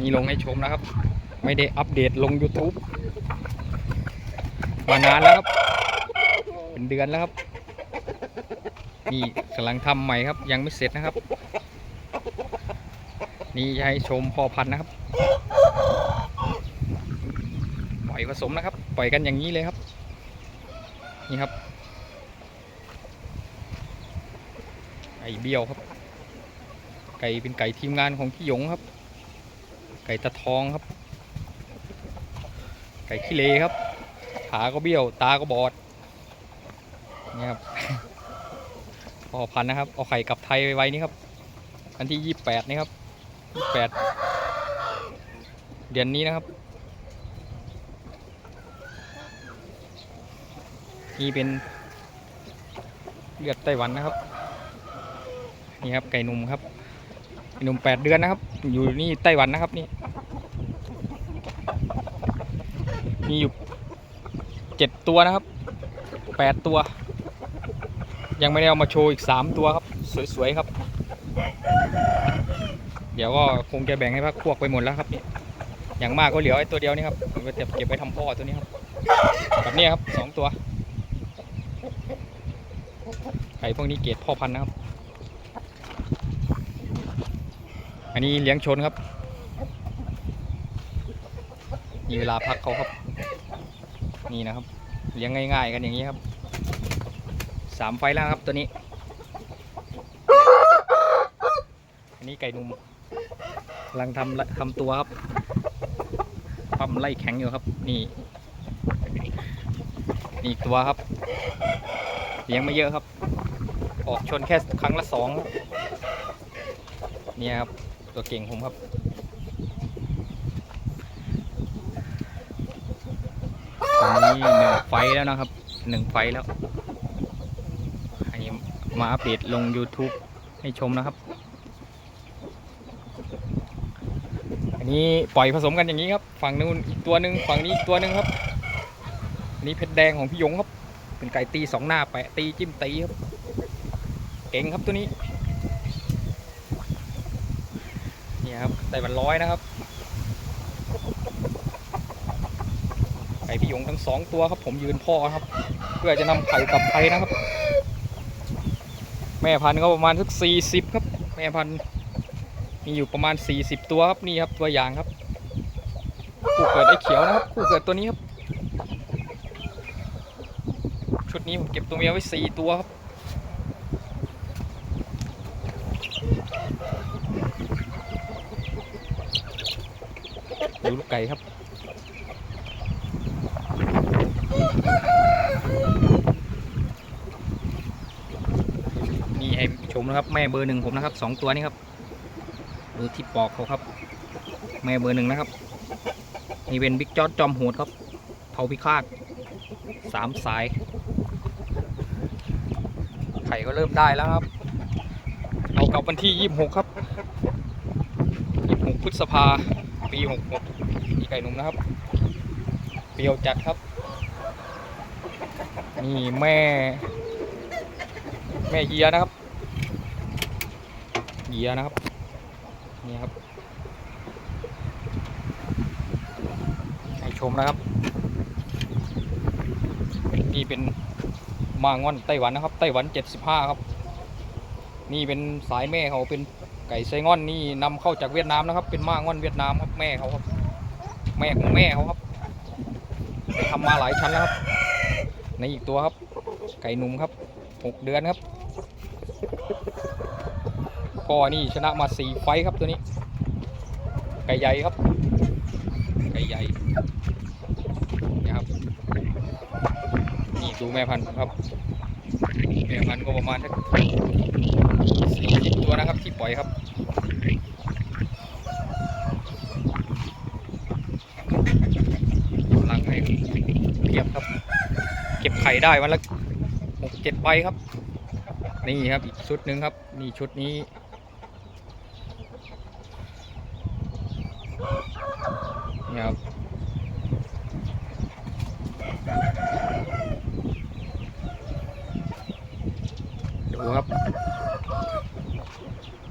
นี่ลงให้ชมนะครับ ไม่ได้อัปเดตลง YouTube มานานแล้วครับ เป็นเดือนแล้วครับ นี่กำลังทำใหม่ครับ ยังไม่เสร็จนะครับ นี่ให้ชมพ่อพันธุ์นะครับ ปล่อยผสมนะครับ ปล่อยกันอย่างนี้เลยครับ นี่ครับ ไก่เบี้ยวครับ ไก่เป็นไก่ทีมงานของพี่หยงครับ ไก่ตะทองครับ ไก่ขี้เลครับ ขาก็เบี้ยว ตาก็บอดนี่ครับพอพันนะครับ เอาไข่กลับไทยไปไว้นี่ครับ อันที่ยี่แปดนี่ครับยี่แปดเดือนนี้นะครับ นี่เป็นเลือดไต้หวันนะครับ นี่ครับไก่หนุ่มครับไก่หนุ่มแปดเดือนนะครับ อยู่นี่ไต้หวันนะครับนี่ มีอยู่เจ็ดตัวนะครับแปดตัว ยังไม่ได้เอามาโชว์อีกสามตัวครับ สวยๆครับ เดี๋ยวก็คงจะแบ่งให้พักพวกไปหมดแล้วครับนี่อย่างมากก็เหลือไอ้ตัวเดียวนี่ครับผมก็จะเก็บไว้ทำพ่อตัวนี้ครับแบบนี้ครับสองตัวไก่พวกนี้เกรดพ่อพันธุ์นะครับ อันนี้เลี้ยงชนครับ มีเวลาพักเขาครับ นี่นะครับเลี้ยงง่าย ๆ กันอย่างนี้ครับสามไฟแล้วครับตัวนี้ อันนี้ไก่นุ่มกำลังทำทำตัวครับปั๊มไล่แข็งอยู่ครับ นี่นี่ตัวครับเลี้ยงไม่เยอะครับ ออกชนแค่ครั้งละสองเนี่ยครับ ตัวเก่งผมครับ อนนี้หนึ่งไฟแล้วนะครับหนึ่งไฟแล้วให้มาอัปเดตลง YouTube ให้ชมนะครับ อันนี้ปล่อยผสมกันอย่างนี้ครับ ฝั่งนู้นอีกตัวหนึ่งฝั่งนี้อีกตัวหนึ่งครับอันนี้เพชรแดงของพี่ยงครับ เป็นไก่ตีสองหน้าแปะตีจิ้มตีครับ เก่งครับตัวนี้นี่ครับไต่วันร้อยนะครับ ไก่พี่หยงทั้งสองตัวครับผมยืนพ่อครับ เพื่อจะนำไข่กลับไทยนะครับ แม่พันธุ์ก็ประมาณสักสี่สิบครับ แม่พันธุ์มีอยู่ประมาณสี่สิบตัวครับนี่ครับตัวอย่างครับคู่เกิดไอ้เขียวนะครับคู่เกิดตัวนี้ครับชุดนี้ผมเก็บตัวเมียไว้สี่ตัวครับดูลูกไก่ครับ นี่ให้ช มนะครับ แม่เบอร์หนึ่งผมนะครับสองตัวนี้ครับ ดูที่ปอกเขาครับ แม่เบอร์หนึ่งนะครับนี่เป็นบิ๊กจอดจอมโหดครับเผาพิฆาตสามสาย ไข่ก็เริ่มได้แล้วครับ เอากลับวันที่ยี่สิบหกครับยี่สิบหกพฤษภาปีหกหกนี่ไก่หนุ่มนะครับ เปรียวจัดครับ นี่แม่ แม่เยียนะครับ เยียนะครับ นี่ครับ ให้ชมนะครับ นี่เป็นมางอนไต้หวันนะครับ ไต้หวัน 75 ครับ นี่เป็นสายแม่เขาเป็นไก่ไซงอนนี่นำเข้าจากเวียดนามนะครับ เป็นมางอนเวียดนามครับแม่เขาครับ แม่ของแม่เขาครับทำมาหลายชั้นแล้วครับ ในอีกตัวครับ ไก่หนุ่มครับ 6 เดือนครับ ก็นี่ชนะมา4ไฟท์ครับตัวนี้ ไก่ใหญ่ครับ ไก่ใหญ่นี่ครับนี่ดูแม่พันธุ์ครับแม่พันธุ์ก็ประมาณสักสี่สิบตัวนะครับที่ปล่อยครับกำลังให้เทียบครับ เก็บไข่ได้วันละหกเจ็ดใบครับ นี่ครับอีกชุดหนึ่งครับ นี่ชุดนี้ นี่ครับดูครับ